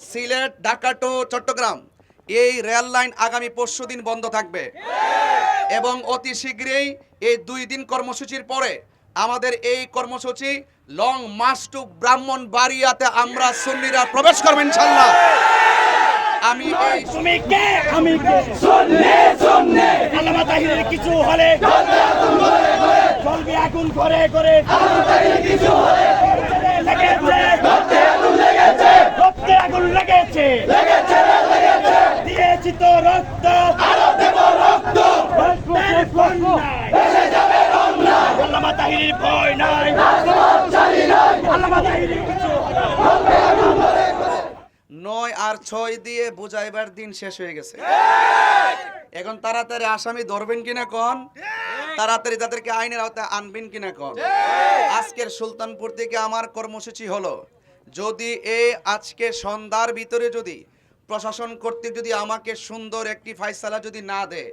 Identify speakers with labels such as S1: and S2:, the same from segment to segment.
S1: Sylhet Dhaka to Chittagong. এই rail line আগামী পরশু দিন বন্ধ থাকবে। এবং অতি শীঘ্রই এই দুই দিন কর্মসূচির পরে আমাদের এই কর্মসূচি লং মার্চ টু ব্রাহ্মণ বাড়িয়াতে আমরা সুন্নিরা প্রবেশ করবেন ইনশাল্লাহ। আমি এই
S2: তুমি কে? আমি কে?
S3: শূন্যে শূন্যে।
S2: আল্লামা তাহিরের কিছু হলে চলবে আগুন করে করে।
S3: কিছু হলে
S2: লেগেছে।
S3: রক্তে আগুন লেগেছে।
S2: লেগেছে
S3: লেগেছে।
S2: দিয়েছি তো রক্ত।
S3: আরও দেব রক্ত।
S2: রক্তের বন্যায়
S3: এসে যাবে রমনা
S2: আল্লামা তাহিরের ভয় নাই।
S3: রাজপথ জানি নাই।
S2: আল্লামা তাহিরের কিছু হলে
S1: নয় আর ছয় দিয়ে বুঝাইবার দিন শেষ হয়ে গেছে। এখন তাড়াতাড়ি আসামি ধরবেন কিনা কন? তাড়াতাড়ি তাদেরকে আইনের আওতায় আনবেন কিনা কন? আজকের সুলতানপুর থেকে আমার কর্মসূচি হলো যদি এ আজকে সন্ধ্যার ভিতরে যদি প্রশাসন কর্তৃক যদি আমাকে সুন্দর একটি ফাইসালা যদি না দেয়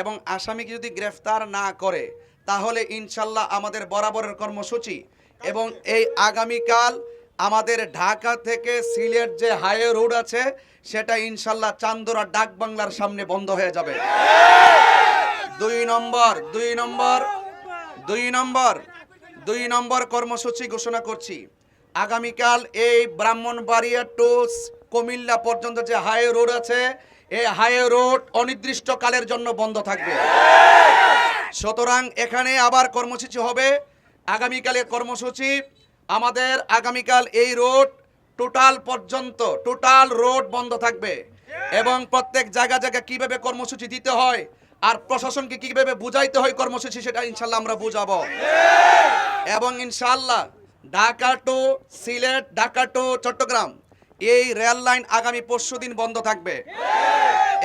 S1: এবং আসামিকে যদি গ্রেফতার না করে, তাহলে ইনশাল্লাহ আমাদের বরাবরের কর্মসূচি এবং এই আগামীকাল আমাদের ঢাকা থেকে সিলেট যে হাইওয়ে রোড আছে, সেটা ইনশাল্লাহ চান্দোরা ডাক বাংলার সামনে বন্ধ হয়ে যাবে। দুই নম্বর দুই নম্বর দুই নম্বর দুই নম্বর কর্মসূচি ঘোষণা করছি। আগামীকাল এই ব্রাহ্মণবাড়িয়া টু কুমিল্লা পর্যন্ত যে হাই রোড আছে, এই হাই রোড অনির্দিষ্টকালের জন্য বন্ধ থাকবে। সুতরাং এখানে আবার কর্মসূচি হবে। আগামীকালের কর্মসূচি, আমাদের আগামীকাল এই রোড টোটাল পর্যন্ত, টোটাল রোড বন্ধ থাকবে। এবং প্রত্যেক জায়গা জায়গা কীভাবে কর্মসূচি দিতে হয় আর প্রশাসনকে কীভাবে বুঝাইতে হয় কর্মসূচি, সেটা ইনশাল্লাহ আমরা বুঝাবো। এবং ইনশাল্লাহ ঢাকা টু সিলেট ঢাকা টু চট্টগ্রাম। এই রেল লাইন আগামী পরশু দিন বন্ধ থাকবে।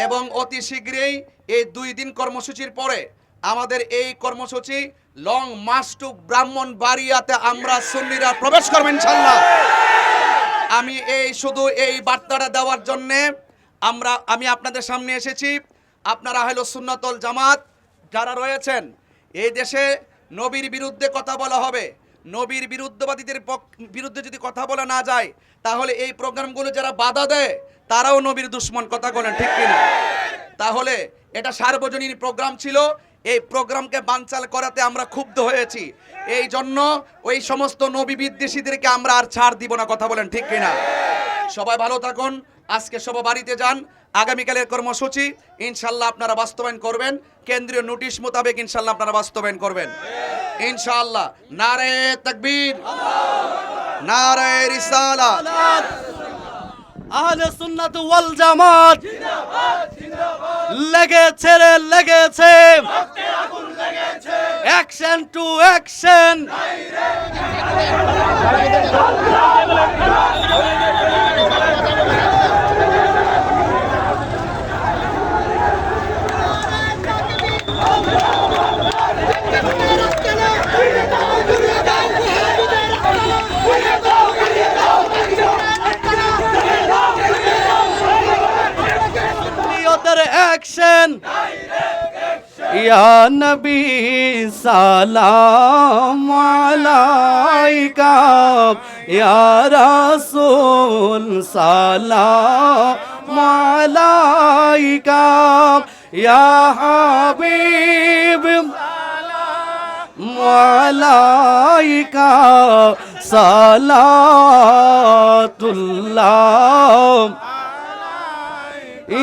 S1: এবং অতি শীঘ্রই এই দুই দিন কর্মসূচির পরে আমাদের এই কর্মসূচি লং মার্চ টু ব্রাহ্মণ বাড়িয়াতে আমরা সুন্নিরা প্রবেশ করবেন ইনশাল্লাহ আমি এই শুধু এই বার্তাটা দেওয়ার জন্যে আমরা, আমি আপনাদের সামনে এসেছি। আপনারা হলো সুন্নতল জামাত, যারা রয়েছেন, এই দেশে নবীর বিরুদ্ধে কথা বলা হবে। নবীর বিরুদ্ধবাদীদের বিরুদ্ধে যদি কথা বলা না যায়, তাহলে এই প্রোগ্রামগুলো যারা বাধা দেয়, তারাও নবীর দুশ্মন, কথা বলেন ঠিক কিনা? তাহলে এটা সার্বজনীন প্রোগ্রাম ছিল, এই প্রোগ্রামকে বানচাল করাতে আমরা ক্ষুব্ধ হয়েছি। এই জন্য ওই সমস্ত নবী বিদ্বেষীদেরকে আমরা আর ছাড় দিব না, কথা বলেন ঠিক কিনা? সবাই ভালো থাকুন, আজকে সব বাড়িতে যান, আগামীকালের কর্মসূচি, ইনশাল্লাহ আপনারা বাস্তবায়ন করবেন, কেন্দ্রীয় নোটিশ মোতাবেক ইনশাল্লাহ আপনারা বাস্তবায়ন করবেন। ইনশাআল্লাহ। নারে তকবীর। নারে রিসালা।
S4: আহলে সুন্নাত ওয়াল জামাত। লেগেছে রে, লেগেছে। অ্যাকশন টু অ্যাকশন ইয়া নবী সালাম আলাইকা ইয়া রাসূল সালাম আলাইকা ইয়া হাবিব মালাইকা সালাতুল্লাহ।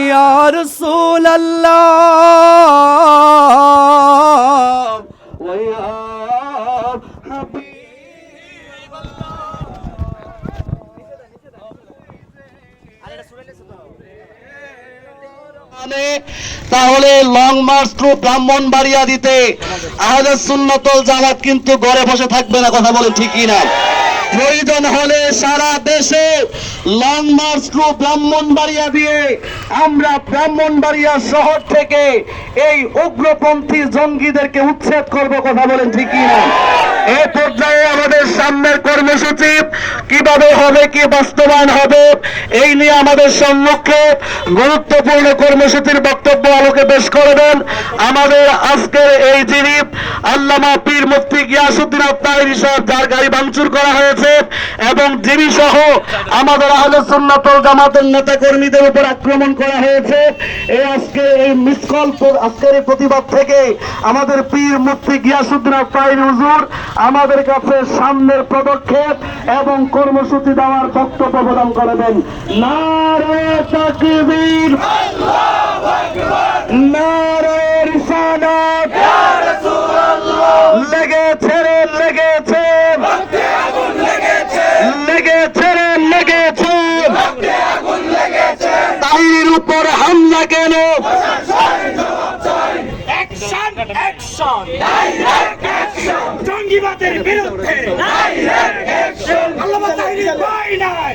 S4: ইয়া রাসূলাল্লাহ। তাহলে লং মার্চ টু ব্রাহ্মণবাড়িয়া দিতে আহলে সুন্নতল জামাত কিন্তু ঘরে বসে থাকবে না, কথা বলে ঠিকই না। প্রয়োজন হলে সারা দেশে লং মার্চ টু ব্রাহ্মণবাড়িয়া দিয়ে আমরা ব্রাহ্মণবাড়িয়া শহর থেকে এই উগ্রপন্থী জঙ্গিদেরকে উচ্ছেদ করব, কথা বলেন ঠিকই না। এ পর্যায়ে আমাদের সামনের কর্মসূচি কীভাবে হবে, কি বাস্তবায়ন হবে, এই নিয়ে আমাদের সম্মুখে গুরুত্বপূর্ণ কর্মসূচির বক্তব্য আলোকে পেশ করবেন আমাদের আজকের এই যিনি আল্লামা পীর মুফতি গিয়াসুদ্দিন আত্মাহির সাহেব, যার গাড়ি ভাঙচুর করা হয়েছে এবং যিনি সহ আমাদের আহলে সুন্নাতল জামাতের নেতা কর্মীদের উপর আক্রমণ করা হয়েছে এই আজকে এই মিসকল আজকের এই প্রতিবাদ থেকে আমাদের পীর মুফতি গিয়াসুদ্দিন আত্মাহির হুজুর আমাদের কাছে সামনের পদক্ষেপ এবং কর্মসূচি দেওয়ার বক্তব্য প্রদান করবেন। নারে তাকবীর নারে রিসালাত লেগেছে লেগেছে লেগেছে রে লেগেছে তাহির উপর হামলা কেন
S2: অ্যাকশন অ্যাকশন জঙ্গিবাদের বিরুদ্ধে! আল্লামা তাহিরি ভাই নাই!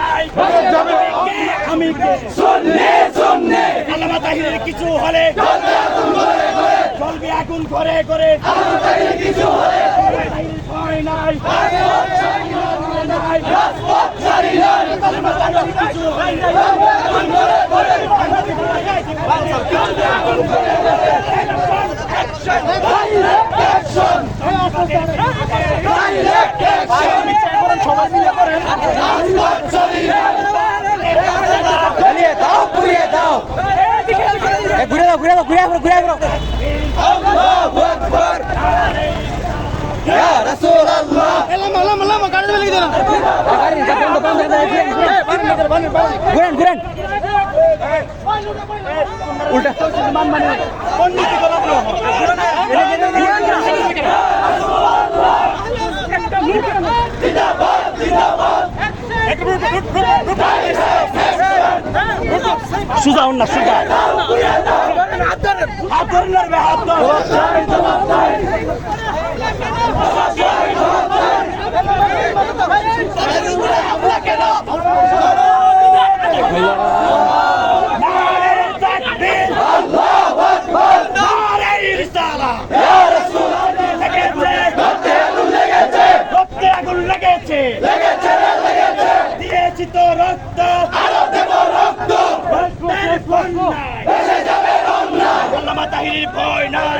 S2: নাই আমি কে
S3: শূন্যে শূন্যে
S2: আল্লামা তাহিরের কিছু হলে চলবে আগুন করে।
S3: ছাড়ি দাও পুড়িয়ে দাও
S2: ঘুরে দাও ঘুরে দাও। ঘুরে দাও ঘুরে দাও
S3: আল্লাহু আকবার ইয়া রাসূলুল্লাহ
S2: ঘুরেন ঘুরেন উল্টা মান মানে কোন করা সুজা হন না সুজা। হাত ধরেন না রে, হাত ধরেন নারে তাকবীর
S3: আল্লাহু আকবার
S2: নারে রিসালাত
S3: ইয়া রাসূলুল্লাহ
S2: লেগেছে
S3: রক্তে আগুন লেগেছে
S2: রক্তে আগুন লেগেছে
S3: লেগেছে রে লেগেছে
S2: দিয়েছি তো রক্ত
S3: আরও দেব রক্ত
S2: রক্তের বন্যায়
S3: ভেসে যাবে অন্যায়
S2: আল্লামা তাহিরির ভয় নাই
S3: রাজপথ ছাড়ি নাই
S2: আল্লামা তাহিরির কিছু
S3: রক্তে আগুন করে ধরে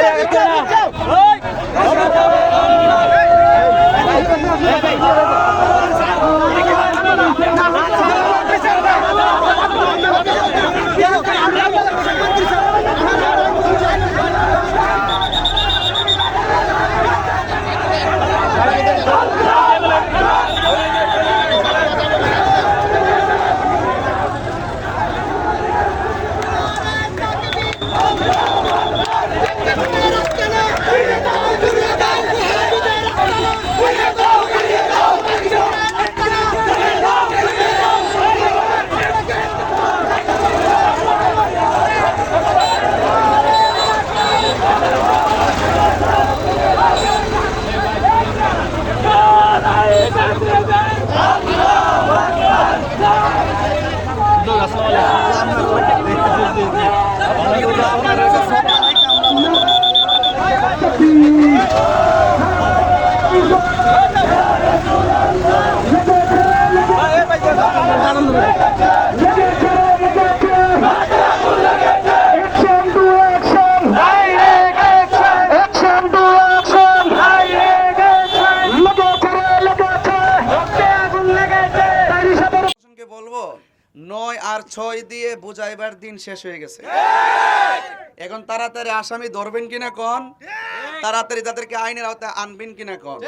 S1: Yeah, yeah, yeah. বুঝাইবার দিন শেষ হয়ে গেছে। এখন তাড়াতাড়ি আসামি ধরবেন কিনা কন? তাড়াতাড়ি তাদেরকে আইনের আওতায় আনবেন কিনা কন?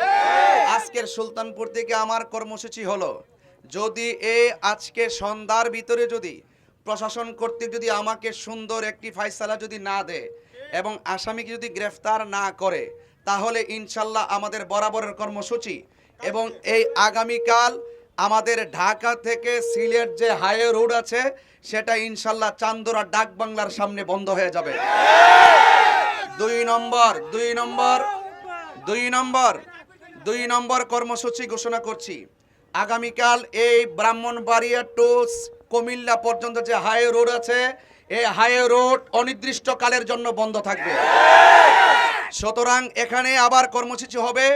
S1: আজকের সুলতানপুর থেকে আমার কর্মসূচি হলো, যদি এ আজকে সন্ধ্যার ভিতরে যদি প্রশাসন কর্তৃক যদি আমাকে সুন্দর একটি ফাইসালা যদি না দেয় এবং আসামিকে যদি গ্রেফতার না করে, তাহলে ইনশাল্লাহ আমাদের বরাবরের কর্মসূচি এবং এই আগামীকাল আমাদের ঢাকা থেকে সিলেট যে হাইওয়ে রোড আছে, সেটা ইনশাল্লাহ চান্দোরা ডাক বাংলার সামনে বন্ধ হয়ে যাবে। দুই নম্বর দুই নম্বর দুই নম্বর দুই নম্বর কর্মসূচি ঘোষণা করছি। আগামীকাল এই ব্রাহ্মণবাড়িয়া টু কুমিল্লা পর্যন্ত যে হাই রোড আছে, এই হাই রোড অনির্দিষ্টকালের জন্য বন্ধ থাকবে। সুতরাং এখানে আবার কর্মসূচি হবে।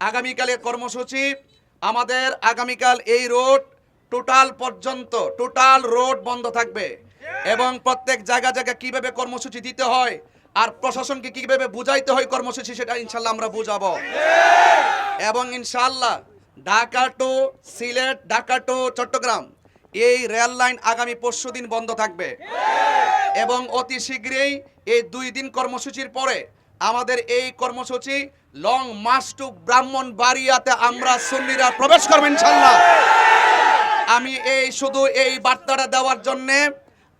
S1: আগামীকালের কর্মসূচি আমাদের আগামীকাল এই রোড টোটাল পর্যন্ত টোটাল রোড বন্ধ থাকবে। এবং প্রত্যেক জায়গা জায়গা কীভাবে কর্মসূচি দিতে হয় আর প্রশাসনকে কীভাবে বুঝাইতে হয় কর্মসূচি সেটা ইনশাল্লাহ আমরা বুঝাবো। এবং ইনশাল্লাহ ঢাকা টু সিলেট ঢাকা টু চট্টগ্রাম এই রেল লাইন আগামী পরশু দিন বন্ধ থাকবে। এবং অতি শীঘ্রই এই দুই দিন কর্মসূচির পরে আমাদের এই কর্মসূচি লং টু ব্রাহ্মণ বাড়িয়াতে আমরা সুন্নিরা প্রবেশ করব ইনশাল্লাহ আমি এই, শুধু এই বার্তাটা দেওয়ার জন্যে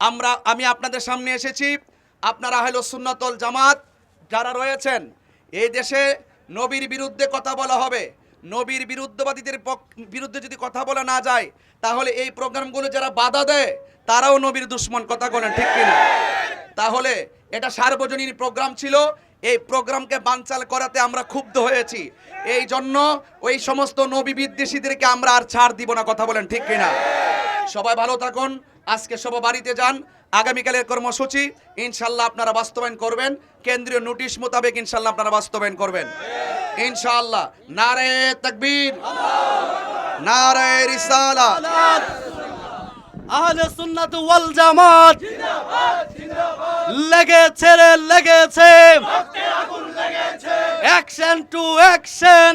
S1: আমরা, আমি আপনাদের সামনে এসেছি। আপনারা হলো সুন্নতল জামাত, যারা রয়েছেন, এই দেশে নবীর বিরুদ্ধে কথা বলা হবে। নবীর বিরুদ্ধবাদীদের বিরুদ্ধে যদি কথা বলা না যায়, তাহলে এই প্রোগ্রামগুলো যারা বাধা দেয়, তারাও নবীর দুশ্মন, কথা বলেন ঠিক কিনা? তাহলে এটা সার্বজনীন প্রোগ্রাম ছিল এই প্রোগ্রামকে বানচাল করাতে আমরা ক্ষুব্ধ হয়েছি। এই জন্য ওই সমস্ত নবী বিদ্বেষীদেরকে আমরা আর ছাড় দিব না, কথা বলেন ঠিক কিনা? সবাই ভালো থাকুন, আজকে সব বাড়িতে যান, আগামীকালের কর্মসূচি, ইনশাল্লাহ আপনারা বাস্তবায়ন করবেন, কেন্দ্রীয় নোটিশ মোতাবেক ইনশাল্লাহ আপনারা বাস্তবায়ন করবেন। ইনশাআল্লাহ নারে তাকবীর নারে রিসালা
S5: আহলে সুন্নাত ওয়াল জামাত। লেগেছে রে লেগেছে। Action to action